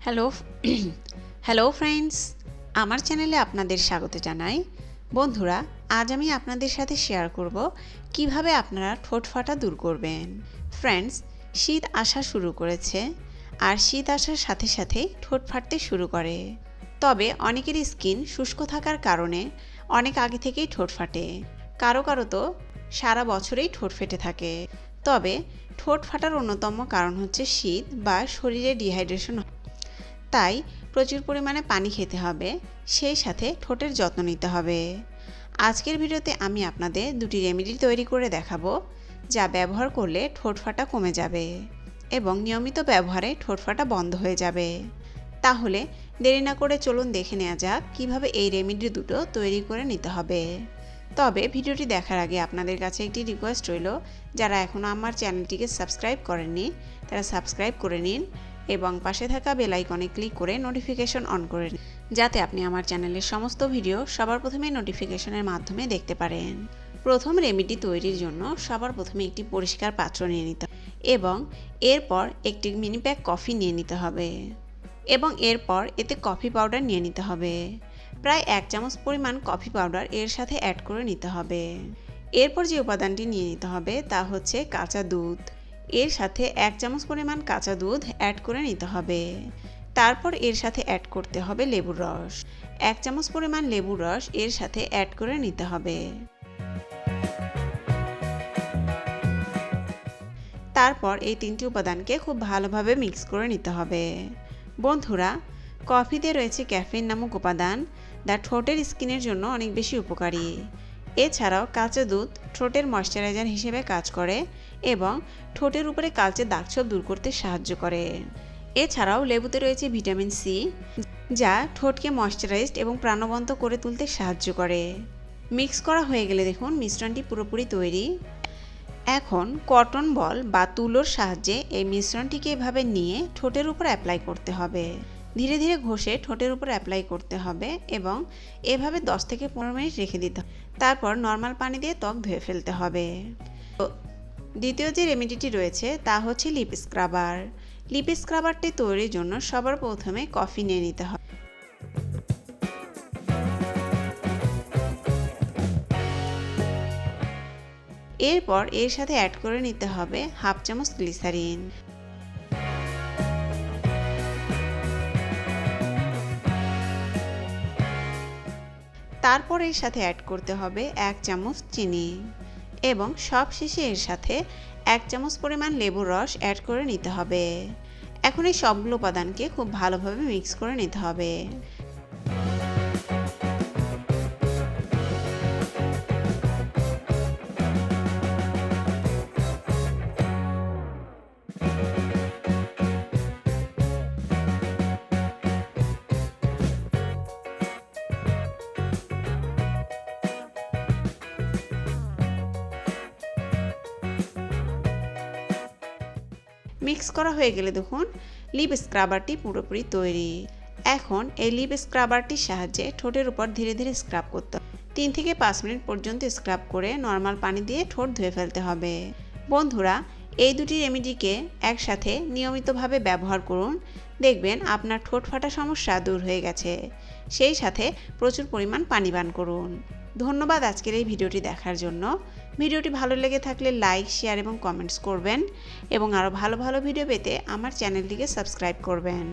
Hello hello friends, আমার চ্যানেলে আপনাদের স্বাগত জানাই। বন্ধুরা, আজ আমি আপনাদের সাথে শেয়ার করব কীভাবে আপনারা ঠোঁট ফাটা দূর করবেন। ফ্রেন্ডস, শীত আসা শুরু করেছে আর শীত আসার সাথে সাথেই ঠোঁট ফাটতে শুরু করে। তবে অনেকের স্কিন শুষ্ক থাকার কারণে অনেক আগে থেকেই ঠোঁট ফাটে। কারও কারও তো সারা বছরেই ঠোঁট ফেটে থাকে। তবে ঠোঁট ফাটার অন্যতম কারণ হচ্ছে শীত বা শরীরে ডিহাইড্রেশন তাই প্রচুর পরিমাণে পানি খেতে হবে, সেই সাথে ঠোঁটের যত্ন নিতে হবে। আজকের ভিডিওতে আমি আপনাদের দুটি রেমেডি তৈরি করে দেখাবো, যা ব্যবহার করলে ঠোঁট ফাটা কমে যাবে এবং নিয়মিত ব্যবহারে ঠোঁট ফাটা বন্ধ হয়ে যাবে। তাহলে দেরি না করে চলুন দেখে নেওয়া যাক কীভাবে এই রেমেডি দুটো তৈরি করে নিতে হবে। তবে ভিডিওটি দেখার আগে আপনাদের কাছে একটি রিকোয়েস্ট রইল, যারা এখনও আমার চ্যানেলটিকে সাবস্ক্রাইব করেননি, তারা সাবস্ক্রাইব করে নিন এবং পাশে থাকা বেল আইকনে ক্লিক করে নোটিফিকেশন অন করে নিন, যাতে আপনি আমার চ্যানেলের সমস্ত ভিডিও সবার প্রথমে নোটিফিকেশনের মাধ্যমে দেখতে পারেন। প্রথম রেমেডি তৈরির জন্য সবার প্রথমে একটি পরিষ্কার পাত্র নিয়ে নিতে এবং এরপর একটি মিনি প্যাক কফি নিয়ে নিতে হবে এবং এরপর এতে কফি পাউডার নিয়ে নিতে হবে। প্রায় এক চামচ পরিমাণ কফি পাউডার এর সাথে অ্যাড করে নিতে হবে। এরপর যে উপাদানটি নিয়ে নিতে হবে তা হচ্ছে কাঁচা দুধ। এর সাথে এক চামচ পরিমাণ কাঁচা দুধ অ্যাড করে নিতে হবে। তারপর এর সাথে অ্যাড করতে হবে লেবুর রস। এক চামচ পরিমাণ লেবুর রস এর সাথে অ্যাড করে নিতে হবে। তারপর এই তিনটি উপাদানকে খুব ভালোভাবে মিক্স করে নিতে হবে। বন্ধুরা, কফিতে রয়েছে ক্যাফিন নামক উপাদান যা ঠোঁটের স্কিনের জন্য অনেক বেশি উপকারী। এছাড়াও কাঁচা দুধ ঠোঁটের ময়শ্চারাইজার হিসেবে কাজ করে এবং ঠোঁটের উপরে কালচে দাগছোপ দূর করতে সাহায্য করে। এছাড়াও লেবুতে রয়েছে ভিটামিন সি, যা ঠোঁটকে ময়শ্চারাইজড এবং প্রাণবন্ত করে তুলতে সাহায্য করে। মিক্স করা হয়ে গেলে দেখুন মিশ্রণটি পুরোপুরি তৈরি। এখন কটন বল বা তুলোর সাহায্যে এই মিশ্রণটিকে এভাবে নিয়ে ঠোঁটের উপর অ্যাপ্লাই করতে হবে। ধীরে ধীরে ঘষে ঠোঁটের উপর অ্যাপ্লাই করতে হবে এবং এভাবে 10 থেকে পনেরো মিনিট রেখে দিতে হবে। তারপর নর্মাল পানি দিয়ে ত্বক ধুয়ে ফেলতে হবে। দ্বিতীয় যে রেমেডিটি রয়েছে তা হচ্ছে লিপ স্ক্রাবার। লিপ স্ক্রাবারটি তৈরির জন্য সবার প্রথমে কফি নিয়ে নিতে হবে এরপর এর সাথে অ্যাড করে নিতে হবে হাফ চামচ গ্লিসারিন। তারপর এর সাথে অ্যাড করতে হবে এক চামচ চিনি এবং সব শেষে এর সাথে এক চামচ পরিমাণ লেবুর রস অ্যাড করে নিতে হবে। এখন এই সবগুলো উপাদানকে খুব ভালোভাবে মিক্স করে নিতে হবে। মিক্স করা হয়ে গেলে দেখুন লিপ স্ক্রাবারটি পুরোপুরি তৈরি। এখন এই লিপ স্ক্রাবারটির সাহায্যে ঠোঁটের উপর ধীরে ধীরে স্ক্রাব করতে হবে। তিন থেকে পাঁচ মিনিট পর্যন্ত স্ক্রাব করে নর্মাল পানি দিয়ে ঠোঁট ধুয়ে ফেলতে হবে। বন্ধুরা, এই দুটি রেমেডিকে একসাথে নিয়মিতভাবে ব্যবহার করুন। দেখবেন আপনার ঠোঁট ফাটা সমস্যা দূর হয়ে গেছে। সেই সাথে প্রচুর পরিমাণ পানি পান করুন। ধন্যবাদ আজকের এই ভিডিওটি দেখার জন্য। ভিডিওটি ভালো লেগে থাকলে লাইক, শেয়ার এবং কমেন্টস করবেন এবং আরও ভালো ভালো ভিডিও পেতে আমার চ্যানেলটিকে সাবস্ক্রাইব করবেন।